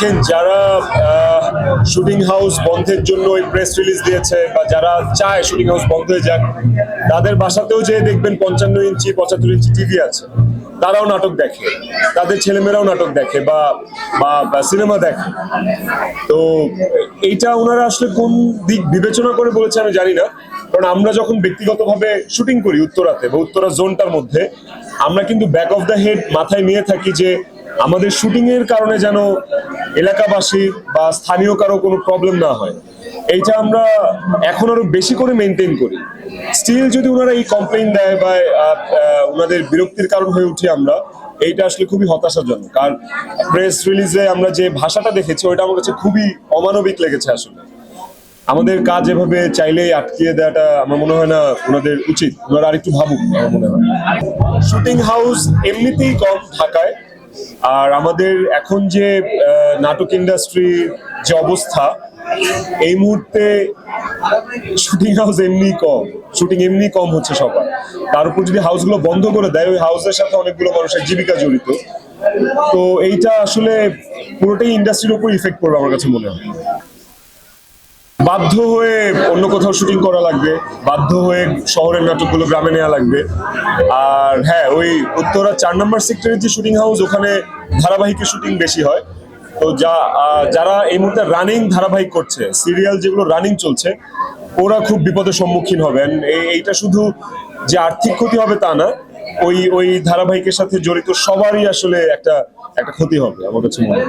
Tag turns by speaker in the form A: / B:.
A: দেখেন যারা shooting house বন্ধের জন্য ওই প্রেস রিলিজ দিয়েছে বা যারা চায় শুটিং হাউস বন্ধ হয়ে যাক, তাদের বাসাতেও যে দেখবেন পঞ্চান্ন ইঞ্চি, পঁচাত্তর ইঞ্চি টিভি আছে। তারাও নাটক দেখে, তাদের ছেলেমেয়েরাও নাটক দেখে বা বা সিনেমা দেখে। তো এইটা ওনারা আসলে কোন দিক বিবেচনা করে বলেছে আমি জানি না, কারণ আমরা যখন ব্যক্তিগতভাবে শুটিং করি উত্তরাতে বা উত্তরা জোনটার মধ্যে, আমরা কিন্তু ব্যাক অফ দ্য হেড মাথায় নিয়ে থাকি যে আমাদের শুটিং এর কারণে যেন এলাকাবাসী বা স্থানীয় কারও কোনো প্রবলেম না হয়। এইটা আমরা এখন আরও বেশি করে মেনটেন করি। স্টিল যদি ওনারা এই কমপ্লেন দেয় বা ওনাদের বিরক্তির কারণ হয়ে উঠি আমরা, এইটা আসলে খুবই হতাশাজনক। আর প্রেস রিলিজে আমরা যে ভাষাটা দেখেছি, ওইটা আমার কাছে খুবই অমানবিক লেগেছে আসলে। আমাদের কাজ এভাবে চাইলেই আটকিয়ে দেওয়াটা আমার মনে হয় না ওনাদের উচিত। ওনারা আরেকটু ভাবুক, আমার মনে হয়। শুটিং হাউস এমনিতেই কম ঢাকায়। আর আমাদের এখন যে নাটক ইন্ডাস্ট্রির যে অবস্থা, এই মুহূর্তে শুটিং হাউস এমনি কম শুটিং এমনি কম হচ্ছে সবার। তার উপর যদি হাউসগুলো বন্ধ করে দেয়, ওই হাউসের সাথে অনেকগুলো মানুষের জীবিকা জড়িত। তো এইটা আসলে পুরোটাই ইন্ডাস্ট্রির উপর ইফেক্ট করবে আমার কাছে মনে হয়। বাধ্য হয়ে অন্য কোথাও শুটিং করা লাগবে, বাধ্য হয়ে শহরের নাটকগুলো গ্রামে নেওয়া লাগবে। আর হ্যাঁ ওই উত্তরা চার নম্বর সেক্টরের যে শুটিং হাউস ওখানে ধারাবাহিকের শুটিং বেশি হয়। তো যা যারা এই মুহূর্তে রানিং ধারাবাহিক করছে সিরিয়াল যেগুলো রানিং চলছে, ওরা খুব বিপদের সম্মুখীন হবেন এই- এইটা শুধু যে আর্থিক ক্ষতি হবে তা না, ওই ওই ধারাবাহিকের সাথে জড়িত সবারই আসলে একটা একটা ক্ষতি হবে, আমার কাছে মনে হয়।